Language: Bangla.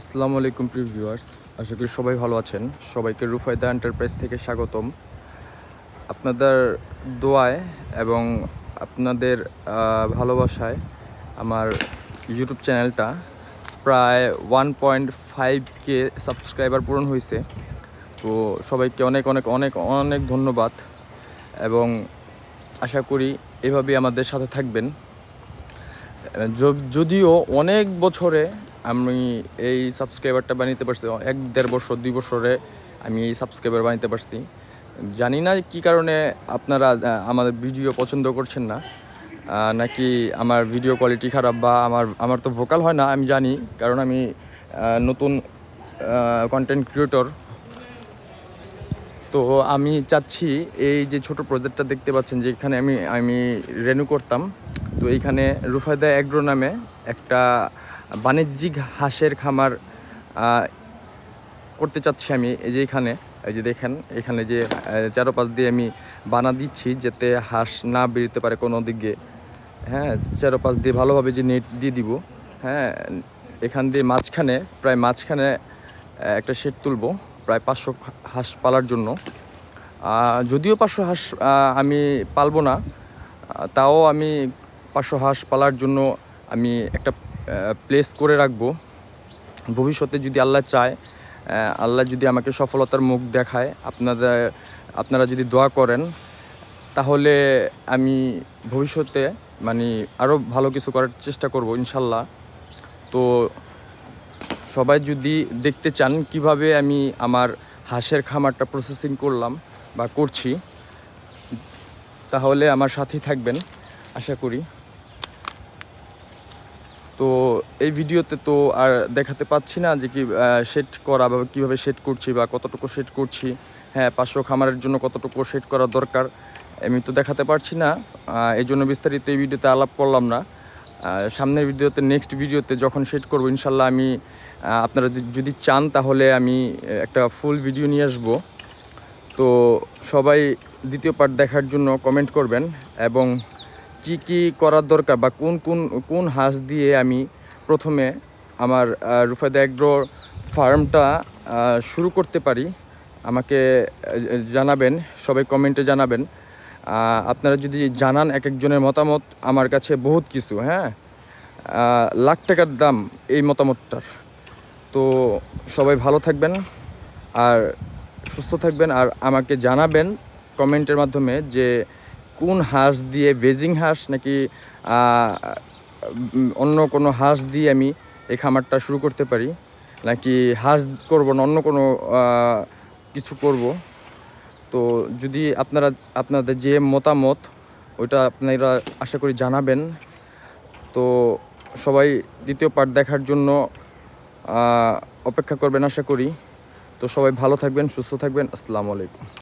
আসসালামু আলাইকুম, প্রিয় ভিউয়ার্স। আশা করি সবাই ভালো আছেন। সবাইকে রুফায়দা এন্টারপ্রাইজ থেকে স্বাগতম। আপনাদের দোয়ায় এবং আপনাদের ভালোবাসায় আমার ইউটিউব চ্যানেলটা প্রায় one point five K subscriber পূরণ হয়েছে। তো সবাইকে অনেক অনেক অনেক অনেক ধন্যবাদ এবং আশা করি এভাবেই আমাদের সাথে থাকবেন। যদিও অনেক বছরে আমি এই সাবস্ক্রাইবারটা বানাইতে পারছি এক দেড় বছর, দুই বছরে আমি এই সাবস্ক্রাইবার বানাইতে পারছি। জানি না কি কারণে আপনারা আমাদের ভিডিও পছন্দ করছেন না। নাকি আমার ভিডিও কোয়ালিটি খারাপ বা আমার আমার তো ভোকাল হয় না, আমি জানি। কারণ আমি নতুন কন্টেন্ট ক্রিয়েটর তো আমি চাচ্ছি এই যে ছোট প্রজেক্টটা দেখতে পাচ্ছেন যে এখানে আমি আমি রেনু করতাম। তো এইখানে রুফায়দা এগ্রো নামে একটা বাণিজ্যিক হাঁসের খামার করতে চাচ্ছি আমি। এই যে এখানে, এই যে দেখেন, এখানে যে চারোপাশ দিয়ে আমি বানা দিচ্ছি যাতে হাঁস না বেরোতে পারে কোনো দিকে। হ্যাঁ চারোপাশ দিয়ে ভালোভাবে যে নেট দিয়ে দিব। হ্যাঁ এখান দিয়ে মাঝখানে, প্রায় মাঝখানে একটা শেড তুলব, প্রায় পাঁচশো হাঁস পালার জন্য। যদিও পাঁচশো হাঁস আমি পালবো না তাও আমি পাঁচশো হাঁস পালার জন্য আমি একটা প্লেস করে রাখব। ভবিষ্যতে যদি আল্লাহ চায় আল্লাহ যদি আমাকে সফলতার মুখ দেখায়, আপনাদের, আপনারা যদি দোয়া করেন, তাহলে আমি ভবিষ্যতে মানে আরও ভালো কিছু করার চেষ্টা করব, ইনশাল্লাহ। তো সবাই যদি দেখতে চান কীভাবে আমি আমার হাঁসের খামারটা প্রসেসিং করলাম বা করছি, তাহলে আমার সাথেই থাকবেন, আশা করি। তো এই ভিডিওতে তো আর দেখাতে পাচ্ছি না যে কি সেট করা বা কীভাবে সেট করছি বা কতটুকু সেট করছি। হ্যাঁ পাঁচশো খামারের জন্য কতটুকু সেট করা দরকার, আমি তো দেখাতে পারছি না। এই জন্য বিস্তারিত এই ভিডিওতে আলাপ করলাম না। সামনের ভিডিওতে নেক্সট ভিডিওতে যখন সেট করব, ইনশাল্লাহ আমি আপনারা যদি- যদি চান তাহলে আমি একটা ফুল ভিডিও নিয়ে আসব। তো সবাই দ্বিতীয় পার্ট দেখার জন্য কমেন্ট করবেন এবং কি কি করার দরকার বা কোন কোন কোন হাঁস দিয়ে আমি প্রথমে আমার রুফায়দা এগ্রো ফার্মটা শুরু করতে পারি, আমাকে জানাবেন, সবাই কমেন্টে জানাবেন। আপনারা যদি জানান এক একজনের মতামত, আমার কাছে বহুত কিছু হ্যাঁ? লাখ টাকার দাম এই মতামতটার। তো সবাই ভালো থাকবেন আর সুস্থ থাকবেন আর আমাকে জানাবেন কমেন্টের মাধ্যমে যে কোন হাঁস দিয়ে বেজিং হাঁস নাকি অন্য কোনো হাঁস দিয়ে আমি এই খামারটা শুরু করতে পারি? নাকি হাঁস করব না, অন্য কোনো কিছু করব? তো যদি আপনারা, আপনাদের যে মতামত, ওইটা আপনারা আশা করি জানাবেন। তো সবাই দ্বিতীয় পার্ট দেখার জন্য অপেক্ষা করবেন আশা করি। তো সবাই ভালো থাকবেন, সুস্থ থাকবেন। আসসালামু আলাইকুম।